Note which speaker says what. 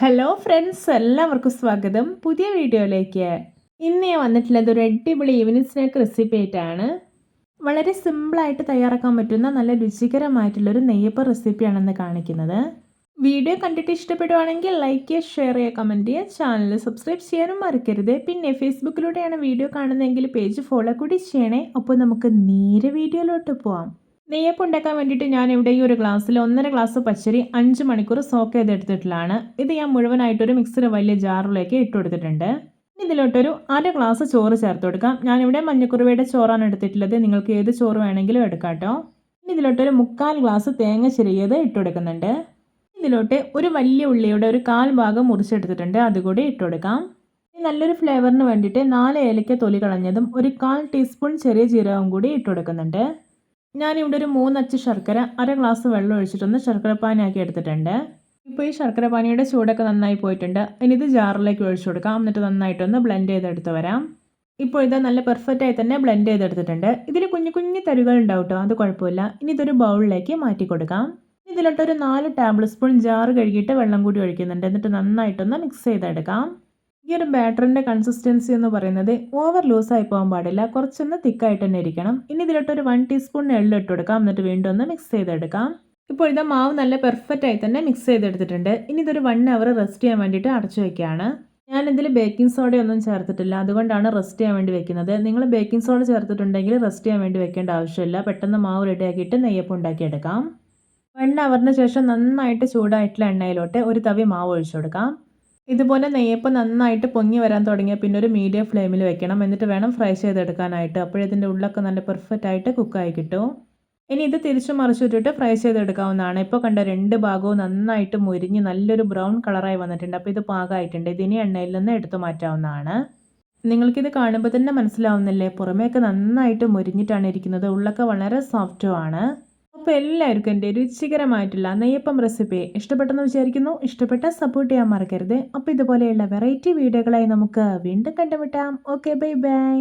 Speaker 1: Hello friends എല്ലാവർക്കും സ്വാഗതം. പുതിയ വീഡിയോയിലേക്ക്. ഇന്ന് ഞാൻ വന്നിട്ടുള്ളത് ഒരു അടിപൊളി ഈവനിങ് സ്നാക്ക് റെസിപ്പി ആയിട്ടാണ്. വളരെ സിമ്പിളായിട്ട് തയ്യാറാക്കാൻ പറ്റുന്ന നല്ല രുചികരമായിട്ടുള്ളൊരു നെയ്യപ്പ റെസിപ്പിയാണെന്ന് കാണിക്കുന്നത്. വീഡിയോ കണ്ടിട്ട് ഇഷ്ടപ്പെടുവാണെങ്കിൽ ലൈക്ക് ചെയ്യുക ഷെയർ ചെയ്യുക കമന്റ് ചെയ്യുക. ചാനൽ സബ്സ്ക്രൈബ് ചെയ്യാനും മറക്കരുത്. പിന്നെ ഫേസ്ബുക്കിലൂടെയാണ് വീഡിയോ കാണുന്നതെങ്കിൽ പേജ് ഫോളോ കൂടി ചെയ്യണേ. അപ്പോൾ നമുക്ക് നേരെ വീഡിയോയിലോട്ട് പോവാം. നെയ്യപ്പം ഉണ്ടാക്കാൻ വേണ്ടിയിട്ട് ഞാൻ ഇവിടെ ഈ ഒരു ഗ്ലാസ്സിൽ ഒന്നര ഗ്ലാസ് പച്ചരി അഞ്ച് മണിക്കൂർ സോക്ക് ചെയ്തെടുത്തിട്ടുള്ളതാണ്. ഇത് ഞാൻ മുഴുവനായിട്ടൊരു മിക്സർ വലിയ ജാറിലേക്ക് ഇട്ട് കൊടുത്തിട്ടുണ്ട്. ഇതിലോട്ടൊരു അര ഗ്ലാസ് ചോറ് ചേർത്ത് കൊടുക്കാം. ഞാനിവിടെ മഞ്ഞക്കുറുവയുടെ ചോറാണ് എടുത്തിട്ടുള്ളത്. നിങ്ങൾക്ക് ഏത് ചോറ് വേണമെങ്കിലും എടുക്കാം കേട്ടോ ഇതിലോട്ടൊരു മുക്കാൽ ഗ്ലാസ് തേങ്ങ ചെറിയത് ഇട്ട് കൊടുക്കുന്നുണ്ട്. ഇതിലോട്ട് ഒരു വലിയ ഉള്ളിയുടെ ഒരു കാൽ ഭാഗം മുറിച്ചെടുത്തിട്ടുണ്ട്. അതുകൂടി ഇട്ട് കൊടുക്കാം. നല്ലൊരു ഫ്ലേവറിന് വേണ്ടിയിട്ട് നാല് ഏലക്ക തൊലി കളഞ്ഞതും ഒരു കാൽ ടീസ്പൂൺ ചെറിയ ജീരകവും കൂടി ഇട്ട് കൊടുക്കുന്നുണ്ട്. ഞാനിവിടെ ഒരു മൂന്നച്ച് ശർക്കര അര ഗ്ലാസ് വെള്ളം ഒഴിച്ചിട്ടൊന്ന് ശർക്കര പാനിയാക്കി എടുത്തിട്ടുണ്ട്. ഇപ്പോൾ ഈ ശർക്കര പാനിയുടെ ചൂടൊക്കെ നന്നായി പോയിട്ടുണ്ട്. ഇനി ഇത് ജാറിലേക്ക് ഒഴിച്ചു കൊടുക്കാം. എന്നിട്ട് നന്നായിട്ടൊന്ന് ബ്ലെൻഡ് ചെയ്തെടുത്ത് വരാം. ഇപ്പോൾ ഇത് നല്ല പെർഫെക്റ്റ് ആയി തന്നെ ബ്ലെൻഡ് ചെയ്തെടുത്തിട്ടുണ്ട്. ഇതിൽ കുഞ്ഞു കുഞ്ഞു തരുകൾ ഉണ്ടാവും അത് കുഴപ്പമില്ല. ഇനി ഇതൊരു ബൗളിലേക്ക് മാറ്റി കൊടുക്കാം. ഇതിലോട്ടൊരു നാല് ടേബിൾ സ്പൂൺ ജാറ് കഴുകിയിട്ട് വെള്ളം കൂടി ഒഴിക്കുന്നുണ്ട്. എന്നിട്ട് നന്നായിട്ടൊന്ന് മിക്സ് ചെയ്തെടുക്കാം. ഈ ഒരു ബാറ്ററിന്റെ കൺസിസ്റ്റൻസി എന്ന് പറയുന്നത് ഓവർ ലൂസായി പോകാൻ പാടില്ല. കുറച്ചൊന്ന് തിക്കായിട്ട് തന്നെ ഇരിക്കണം. ഇനി ഇതിലോട്ടൊരു വൺ ടീസ്പൂൺ എള്ള് ഇട്ട് കൊടുക്കാം. എന്നിട്ട് വീണ്ടും ഒന്ന് മിക്സ് ചെയ്തെടുക്കാം. ഇപ്പോൾ ഇത് മാവ് നല്ല പെർഫെക്റ്റ് ആയി തന്നെ മിക്സ് ചെയ്തെടുത്തിട്ടുണ്ട്. ഇനി ഇതൊരു വൺ അവർ റെസ്റ്റ് ചെയ്യാൻ വേണ്ടിയിട്ട് അടച്ചു വയ്ക്കുകയാണ് ഞാനിതിൽ ബേക്കിംഗ് സോഡയൊന്നും ചേർത്തിട്ടില്ല. അതുകൊണ്ടാണ് റെസ്റ്റ് ചെയ്യാൻ വേണ്ടി വെക്കുന്നത്. നിങ്ങൾ ബേക്കിംഗ് സോഡ ചേർത്തിട്ടുണ്ടെങ്കിൽ റെസ്റ്റ് ചെയ്യാൻ വേണ്ടി വെക്കേണ്ട ആവശ്യമില്ല. പെട്ടെന്ന് മാവ് റെഡിയാക്കിയിട്ട് നെയ്യപ്പം ഉണ്ടാക്കിയെടുക്കാം. വൺ അവറിന് ശേഷം നന്നായിട്ട് ചൂടായിട്ടുള്ള എണ്ണയിലോട്ട് ഒരു തവി മാവ് ഒഴിച്ചു കൊടുക്കാം. ഇതുപോലെ നെയ്യപ്പം നന്നായിട്ട് പൊങ്ങി വരാൻ തുടങ്ങിയാൽ പിന്നെ ഒരു മീഡിയം ഫ്ലെയിമിൽ വെക്കണം. എന്നിട്ട് വേണം ഫ്രൈ ചെയ്തെടുക്കാനായിട്ട്. അപ്പോഴതിന്റെ ഉള്ളൊക്കെ നല്ല പെർഫെക്റ്റ് ആയിട്ട് കുക്കായി കിട്ടും. ഇനി ഇത് തിരിച്ചു മറിച്ചിട്ടിട്ട് ഫ്രൈ ചെയ്തെടുക്കാവുന്നതാണ്. ഇപ്പോൾ കണ്ട രണ്ട് ഭാഗവും നന്നായിട്ട് മുരിഞ്ഞ് നല്ലൊരു ബ്രൗൺ കളറായി വന്നിട്ടുണ്ട്. അപ്പോൾ ഇത് പാകമായിട്ടുണ്ട് ഇതിനി എണ്ണയിൽ നിന്ന് എടുത്തു മാറ്റാവുന്നതാണ്. നിങ്ങൾക്കിത് കാണുമ്പോൾ തന്നെ മനസ്സിലാവുന്നില്ലേ? പുറമേയൊക്കെ നന്നായിട്ട് മുരിഞ്ഞിട്ടാണ് ഇരിക്കുന്നത്. ഉള്ളൊക്കെ വളരെ സോഫ്റ്റുമാണ് അപ്പോൾ എല്ലാവർക്കും എന്റെ രുചികരമായിട്ടുള്ള നെയ്യപ്പം റെസിപ്പി ഇഷ്ടപ്പെട്ടെന്ന് വിചാരിക്കുന്നു. ഇഷ്ടപ്പെട്ട സപ്പോർട്ട് ചെയ്യാൻ മറക്കരുത്. അപ്പോൾ ഇതുപോലെയുള്ള വെറൈറ്റി വീഡിയോകളായി നമുക്ക് വീണ്ടും കണ്ടുമുട്ടാം. Okay bye bye